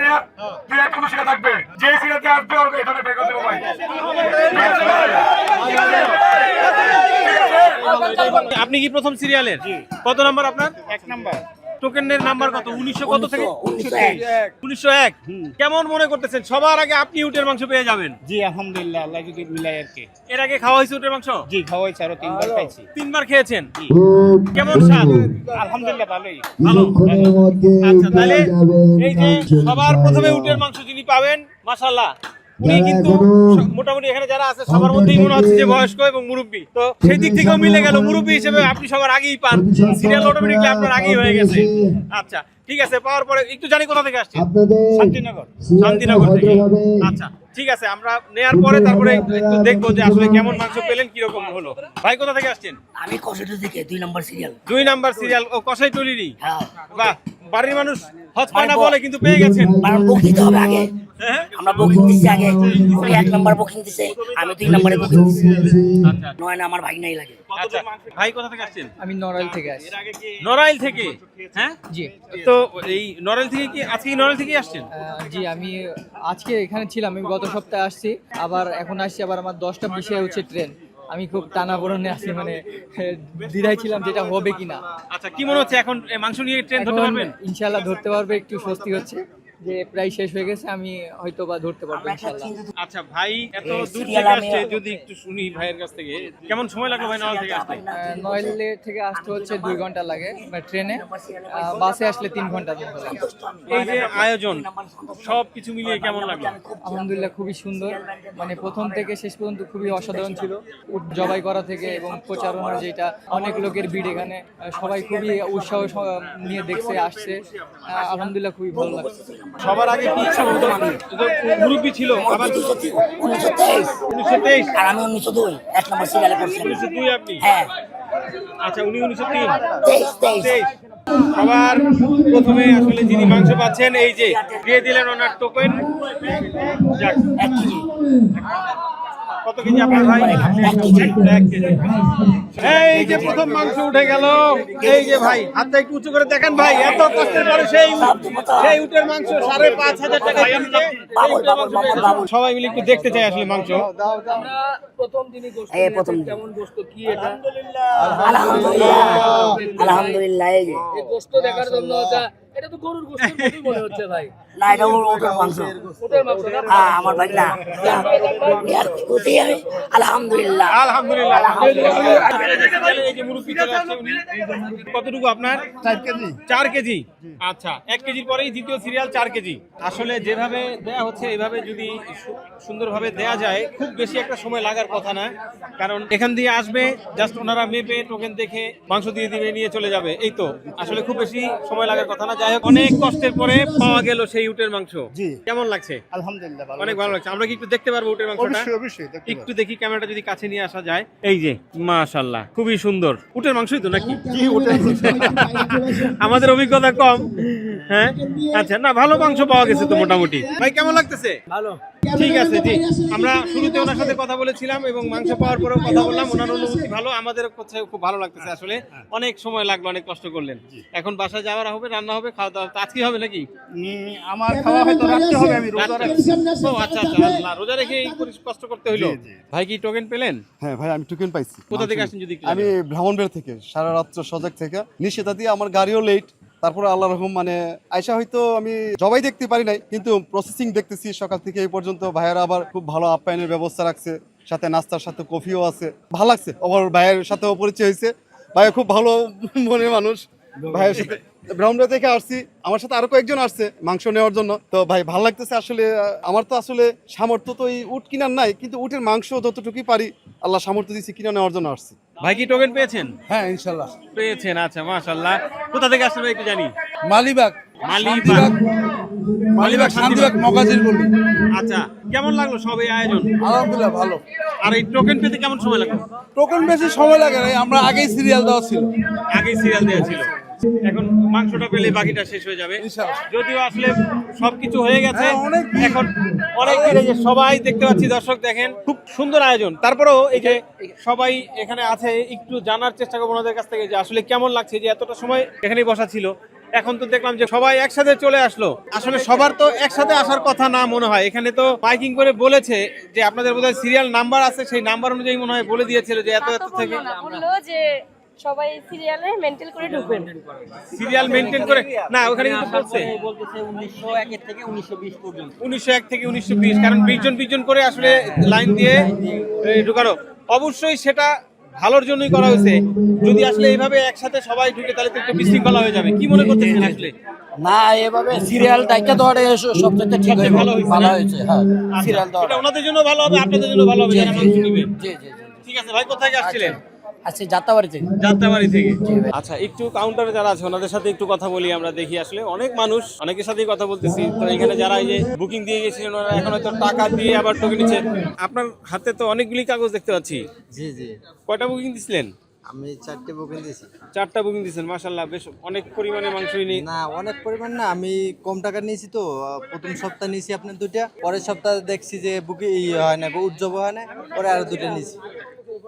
নিয়ে দুই একটা থাকবে। যে আসবে ওর এখানে বের করে দেবো ভাই। আপনি কি প্রথম সিরিয়ালের কত নম্বর আপনার? এক নাম্বার। টোকেনের নাম্বার কত? উনিশশো কত থেকে? উনিশশো এক। কেমন মনে করতেছেন? সবার আগে আপনি উটের মাংস পেয়ে যাবেন। জি আলহামদুলিল্লাহ আল্লাহ যদি মিলাই আর কি। এর আগে খাওয়া হয়েছে উটের মাংস? জি খাওয়াইছে আরও তিনবার খাইছি। তিনবার খেয়েছেন? কেমন স্বাদ? আলহামদুলিল্লাহ ভালোই। ভালো। আচ্ছা তাহলে এই যে সবার প্রথমে উটের মাংস যিনি পাবেন মাশাল্লাহ উনি কিন্তু মোটামুটি এখানে যারা আছে সবার মধ্যেই মনে হচ্ছে যে বয়স্ক এবং মুরব্বী। তো সেই দিক থেকেও মিলে গেল মুরব্বী হিসেবে আপনি সবার আগেই পান। সিরিয়াল অটোমেটিকলি আপনার আগেই হয়ে গেছে। আচ্ছা ঠিক আছে পাওয়ার পরে একটু জানি কোথা থেকে আসছে শান্তিনগর। শান্তিনগর থেকে। আচ্ছা ঠিক আছে আমরা নেয়ার পরে তারপরে একটু দেখব যে আসলে কেমন মাংস পেলেন কীরকম হলো। ভাই কোথা থেকে আসছেন? আমি কষেটু থেকে দুই নম্বর সিরিয়াল দুই নাম্বার সিরিয়াল ও কষাই টলিরই হ্যাঁ। বাহ বাড়ির মানুষ হজ পায় না বলে কিন্তু পেয়ে গেছেন। বুকিং দিতে হবে আগে। হ্যাঁ? আমরা বুকিং দিচ্ছি আগে। উনি এক নম্বর বুকিং দিছে আমি দুই নম্বরে বুকিং দিচ্ছি। আচ্ছা নয় না আমার ভাই নাই লাগে। আচ্ছা ভাই কোথা থেকে আসছেন? আমি নড়াইল থেকে আসছি। নড়াইল থেকে? হ্যাঁ? জি। তো এই নড়াইল থেকে কি আজকে নড়াইল থেকে আসছেন? জি আমি আজকে এখানে ছিলাম। আমি গত সপ্তাহে আসছি। আবার এখন আসছি আবার আমার দশটা বিশে হচ্ছে ট্রেন আমি খুব টানা বরণে আছি মানে দ্বিধায় ছিলাম যেটা হবে কিনা। আচ্ছা কি মনে হচ্ছে এখন মাংস নিয়ে ট্রেন ধরতে পারবেন? ইনশাআল্লাহ ধরতে পারবে একটু স্বস্তি হচ্ছে। যে প্রায় শেষ হয়ে গেছে আমি হয়তো বা ধরতে পারব ইনশাল্লাহ। আচ্ছা ভাই এত দূর থেকে আসছে যদি একটু শুনি ভাইয়ের কাছ থেকে। কেমন সময় লাগল ভাই নড়াইল থেকে আসতে? নয়লে থেকে আসতে হচ্ছে দুই ঘণ্টা লাগে বা ট্রেনে। বাসে আসলে তিন ঘণ্টার মতো লাগে। এই যে আয়োজন সব কিছু মিলিয়ে কেমন লাগল? আলহামদুলিল্লাহ খুবই সুন্দর। মানে প্রথম থেকে শেষ পর্যন্ত খুবই অসাধারণ ছিল। জবাই করা থেকে এবং প্রচারণা যেটা অনেক লোকের ভিড় এখানে সবাই খুবই উৎসাহ নিয়ে দেখছে আসছে। আলহামদুলিল্লাহ খুবই ভালো লাগছে। সবার আগে কি মুরব্বী ছিল আবার উনিশশো তেইশ। উনিশশো তেইশ। আর আমি উনিশশো দুই এক নম্বর সিরিয়ালে করছি উনিশশো দুই আপনি? হ্যাঁ। আচ্ছা উনি উনিশশো তিন। তেইশ সবার প্রথমে আসলে যিনি মাংস পাচ্ছেন এই যে দিয়ে দিলেন ওনার টোকেন। যাক। এক কেজি। কত কেজি আপনার ভাই? এই যে প্রথম মাংস উঠে গেল। এই যে ভাই হাতটা একটু উঁচু করে দেখেন ভাই। এত কষ্টের পরে সেই সেই উটের মাংস সাড়ে পাঁচ হাজার টাকা। সবাই মিলে একটু দেখতে চাই আসলে মাংস। প্রথম দিন। আলহামদুলিল্লাহ। আলহামদুলিল্লাহ। এই যে গোস্ত দেখার জন্য এটা তো গরুর গোস্তের মতোই মনে হচ্ছে ভাই। না এটা ওর ওটার মাংস? হ্যাঁ আমার ভাই না। আমি আলহামদুলিল্লাহ। কতটুকু আপনার? চার কেজি। চার কেজি? আচ্ছা এক কেজির পরেই দ্বিতীয় সিরিয়াল চার কেজি। আসলে যেভাবে দেয়া হচ্ছে এভাবে যদি সুন্দরভাবে দেয়া যায় খুব বেশি একটা সময় লাগার কথা না। কারণ এখান দিয়ে আসবে জাস্ট ওনারা মেপে টোকেন দেখে মাংস দিয়ে দিবে নিয়ে চলে যাবে। এই তো আসলে খুব বেশি সময় লাগার কথা না। যাই হোক অনেক কষ্টের পরে পাওয়া গেল সেই উটের মাংস? জি। কেমন লাগছে? আলহামদুলিল্লাহ ভালো অনেক ভালো লাগছে। আমরা কি একটু দেখতে পারব উটের মাংসটা? অবশ্যই অবশ্যই একটু দেখি ক্যামেরাটা যদি কাছে নিয়ে আসা যায়। এই যে মাশাআল্লাহ খুবই সুন্দর। উটের মাংসই তো নাকি? কি উটের আমাদের অভিজ্ঞতা কম। হ্যাঁ? আচ্ছা না ভালো মাংস পাওয়া গেছে তো মোটামুটি। ভাই কেমন লাগতেছে? ভালো। ঠিক আছে জি। আমরা শুরুতে ওনার সাথে কথা বলেছিলাম এবং মাংস পাওয়ার পরেও কথা বললাম। ওনার অনুভূতি ভালো আমাদের কাছে খুব ভালো লাগতেছে আসলে। অনেক সময় লাগল অনেক কষ্ট করলেন। এখন বাসা যাওয়ার হবে রান্না হবে খাওয়া দাওয়া তো আজকে হবে নাকি? আমার খাওয়া হয়তো রাখতে হবে আমি রোজা রাখছি। ও আচ্ছা আচ্ছা রোজা রেখে এই কষ্ট করতে জি। ভাই কি টোকেন পেলেন? হ্যাঁ ভাই আমি টোকেন পাইছি। কোথা থেকে আসেন যদি আমি ব্রাহ্মণবেড় থেকে সারা রাত্র সজাগ থেকে। নিষেধা দিয়ে আমার গাড়িও লেট তারপরে আল্লাহ রহম মানে আয়সা হয়তো আমি জবাই দেখতে পারি নাই, কিন্তু প্রসেসিং দেখতেছি সকাল থেকে এই পর্যন্ত। ভাইয়েরা আবার খুব ভালো আপ্যায়নের ব্যবস্থা রাখছে, সাথে নাস্তার সাথে কফিও আছে। ভালো লাগছে, আবার ভাইয়ের সাথেও পরিচয় হয়েছে। ভাই খুব ভালো মনের মানুষ। ভাইয়ের সাথে ব্রাহ্মণবাড়ি থেকে আসছি, আমার সাথে আরও কয়েকজন আসছে মাংস নেওয়ার জন্য। তো ভাই, ভালো লাগতেছে আসলে, আমার তো আসলে সামর্থ্য তো এই উট কিনার নাই, কিন্তু উটের মাংস যতটুকুই পারি, আল্লাহ সামর্থ্য দিয়েছি কিনে নেওয়ার জন্য আসছি। ভাই কি টোকেন পেয়েছেন? হ্যাঁ ইনশাল্লাহ। পেয়েছেন আচ্ছা মাশাল্লাহ। কোথা থেকে আসছেন ভাই একটু জানি। মালিবাগ। মালিবাগ। মালিবাগ। শান্তিবাগ। মগাজির বলি। আচ্ছা কেমন লাগল সব এই আয়োজন? আলহামদুলিল্লাহ ভালো। আর এই টোকেন পেতে কেমন সময় লাগল? টোকেন বেশি সময় লাগে না আমরা আগেই সিরিয়াল দেওয়া ছিল। আগেই সিরিয়াল দেওয়া ছিল। এখন মাংসটা পেলে বাকিটা শেষ হয়ে যাবে। যদিও আসলে সবকিছু হয়ে গেছে হ্যাঁ। এখন অনেক এই যে সবাই দেখতে পাচ্ছি দর্শক দেখেন খুব সুন্দর আয়োজন। তারপরেও এই যে সবাই এখানে আছে একটু জানার চেষ্টা করব ওনাদের কাছ থেকে যে আসলে কেমন লাগছে যে এতটা সময় এখানেই বসা ছিল। এখন তো দেখলাম যে সবাই একসাথে চলে আসলো। আসলে সবার তো একসাথে আসার কথা না মনে হয়। এখানে তো মাইকিং করে বলেছে যে আপনাদের বোধহয় সিরিয়াল নাম্বার আছে সেই নাম্বার অনুযায়ী মনে হয় বলে দিয়েছিল যে এত এত থেকে। সবাই সিরিয়ালে মেন্টেল করে ঢুকবেন সিরিয়াল মেনটেন করে? না ওখানে কিন্তু বলছে। বলতেছে উনিশশো একের থেকে উনিশশো বিশ পর্যন্ত। উনিশশো এক থেকে উনিশশো বিশ কারণ বিশ জন বিশ জন করে আসলে লাইন দিয়ে ঢুকানো। অবশ্যই সেটা ভালোর জন্যই করা হয়েছে। যদি আসলে এইভাবে একসাথে সবাই ঢুকে তাহলে তো একটু বিশৃঙ্খলা হয়ে যাবে। কি মনে করতেছেন আসলে? না এভাবে সিরিয়াল দায়িত্ব দেওয়াটা সবচেয়ে ঠিক হয়েছে, ভালো হয়েছে হ্যাঁ সিরিয়াল এটা ওনাদের জন্য ভালো হবে আপনাদের জন্য ভালো হবে যারা মাংস নিবে। জি জি জি। ঠিক আছে ভাই কোথায় আসছিলেন? আচ্ছা যাত্রাবাড়ি থেকে। যাত্রাবাড়ি থেকে। আচ্ছা একটু কাউন্টারে যারা আছে ওনাদের সাথে একটু কথা বলি আমরা দেখি আসলে। অনেক মানুষ অনেকের সাথেই কথা বলতেছি। তো এখানে যারা এই যে বুকিং দিয়ে গেছিলেন ওনারা এখন হয়তো টাকা দিয়ে আবার টোকেন নিচ্ছে আপনার হাতে তো অনেকগুলি কাগজ দেখতে পাচ্ছি। জি জি। কয়টা বুকিং দিছিলেন? আমি চারটে বুকিং দিয়েছি চারটা বুকিং দিয়েছেন মাশাল্লাহ বেশ অনেক পরিমাণে মাংসই নেই। না অনেক পরিমাণ না আমি কম টাকা নিয়েছি তো। প্রথম সপ্তাহ নিয়েছি আপনার দুইটা পরের সপ্তাহে দেখছি যে বুকিং হয় না উৎসব হয় না পরে আরও দুটো নিয়েছি।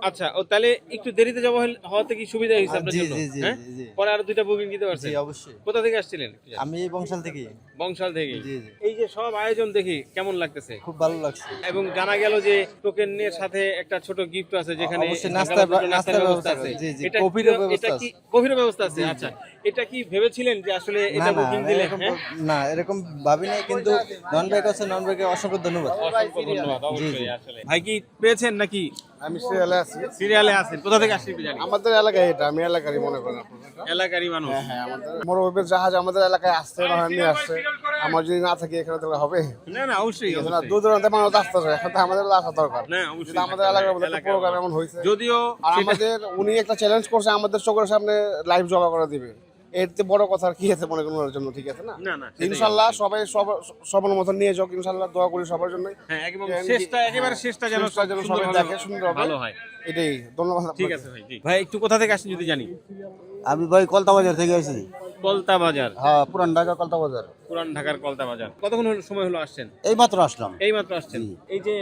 আচ্ছা ও তাহলে একটু দেরিতে যাওয়া হওয়াতে কি সুবিধা হয়েছে আপনার জন্য? জি, জি, হ্যাঁ? জি, জি। পরে আরও দুইটা বুকিং দিতে জি অবশ্যই। কোথা থেকে আসছিলেন? আমি বংশাল থেকে বংশাল থেকে জি, জি। এই যে সব আয়োজন দেখি কেমন লাগতেছে? খুব ভালো লাগছে। এবং জানা গেল যে টোকেনের সাথে একটা ছোট গিফট আছে যেখানে অবশ্যই নাস্তার নাস্তার ব্যবস্থা আছে। জি, জি, এটা কফিরও এটা ব্যবস্থা কি আছে। কফিরও ব্যবস্থা আছে? আচ্ছা এটা কি ভেবেছিলেন যে আসলে এটা বুকিং দিলে? হ্যাঁ? না এরকম ভাবি নাই কিন্তু নন ব্যাগ আছে নন ব্যাগে অসংখ্য ধন্যবাদ। অসংখ্য ধন্যবাদ অবশ্যই আসলে। ভাই কি পেয়েছেন নাকি? আমি সিরিয়ালে আছি। সিরিয়ালে আছেন। কোথা থেকে আসছেন জানি আমাদের এলাকায় এটা আমি এলাকারই মনে করেন এলাকারই মানুষ। মোরবের জাহাজ আমাদের এলাকায় আসছে না নিয়ে আসছে। আমার যদি না থাকি এখানে তাহলে হবে? না না অবশ্যই না। দূর দূরান্তে মানুষ আসতেছে এখন তো আমাদের আসা দরকার। না অবশ্যই আমাদের এলাকার মধ্যে একটা প্রোগ্রাম এমন হয়েছে। যদিও আমাদের উনি একটা চ্যালেঞ্জ করছে আমাদের চোখের সামনে লাইভ জমা করে দিবে। এর থেকে বড় কথা আর কি আছে মনে করেন ওনার জন্য ঠিক আছে না? ইনশাল্লাহ সবাই সবার মতন নিয়ে যাক ইনশাল্লাহ দোয়া করি সবার জন্য হ্যাঁ শেষটা একেবারে শেষটা যেন যেন সবাই দেখে। ভালো হয়। এটাই ধন্যবাদ ঠিক আছে ভাই ভাই একটু কোথা থেকে আসেন যদি জানি? আমি ভাই কলতা বাজার থেকে আসি কলতা বাজার। হ্যাঁ পুরান ঢাকা কলতা বাজার। পুরান ঢাকার কলতা বাজার। কতক্ষণ হলো সময় হলো আসছেন? এই মাত্র আসলাম। এই মাত্র আসছেন এই যে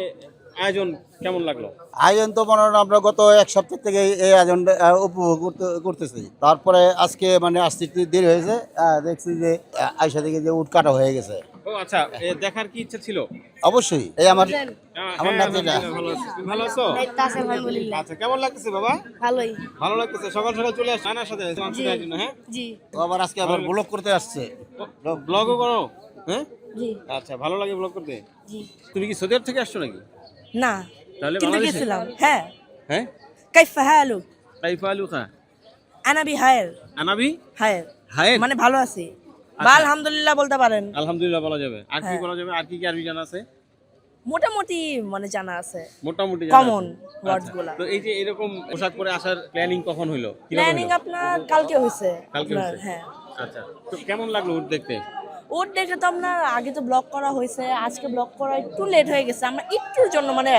আয়োজন কেমন লাগল? আয়োজন তো মনে আমরা গত এক সপ্তাহ থেকে এই আয়োজনটা আহ, উপভোগ করতে করতেছি। তারপরে আজকে মানে আসতে একটু দেরি হয়েছে দেখছি যে আয়সা থেকে যে উট কাটা হয়ে গেছে। ও আচ্ছা দেখার কি ইচ্ছা ছিল? অবশ্যই এই আমার হ্যাঁ, আমার নাতিটা। ভালো আছো। আচ্ছা কেমন লাগতেছে বাবা? ভালোই। ভালো লাগতেছে সকাল সকাল চলে আসছে নানার সাথে মাংস খাওয়ার জন্য হ্যাঁ? জি। তো আবার আজকে আবার করতে আসছে। ব্লগও করো হ্যাঁ? আচ্ছা ভালো লাগে ব্লগ করতে? তুমি কি সৌদি আরব থেকে আসছো নাকি? না কিন্তু গেছিলাম। হ্যাঁ। হ্যাঁ? কাইফা হালু কাইফা আনাবি হায়ের আনাবি? হায়ের হায়ের মানে ভালো আছি। আচ্ছা। বা আলহামদুলিল্লাহ বলতে পারেন। আলহামদুলিল্লাহ বলা যাবে। আর কি হ্যাঁ। বলা যাবে? আর কি কি আরবি জানা আছে? মোটামুটি মানে জানা আছে। মোটামুটি জানা আচ্ছা। তো এই যে এরকম পোশাক পরে আসার প্ল্যানিং কখন হলো প্ল্যানিং আপনার কালকে কালকে হ্যাঁ। আচ্ছা। তো কেমন লাগল দেখতে? ওর দেখে তো আপনার আগে তো ব্লক করা হয়েছে আজকে ব্লক করা একটু লেট হয়ে গেছে আমরা একটুর জন্য মানে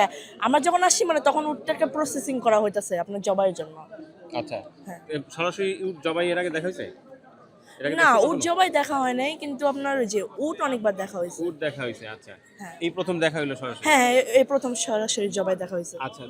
আমরা যখন আসি মানে তখন উটটাকে প্রসেসিং করা হইতাছে আপনার জবাইয়ের জন্য। আচ্ছা হ্যাঁ। সরাসরি জবাই এর আগে দেখা হয়েছে? না উট জবাই দেখা হয় নাই কিন্তু আপনার ওই যে উট অনেকবার দেখা হয়েছে। উট দেখা হয়েছে আচ্ছা। হ্যাঁ। এই প্রথম দেখা হইল সরাসরি? হ্যাঁ এই প্রথম সরাসরি জবাই দেখা হয়েছে। আচ্ছা।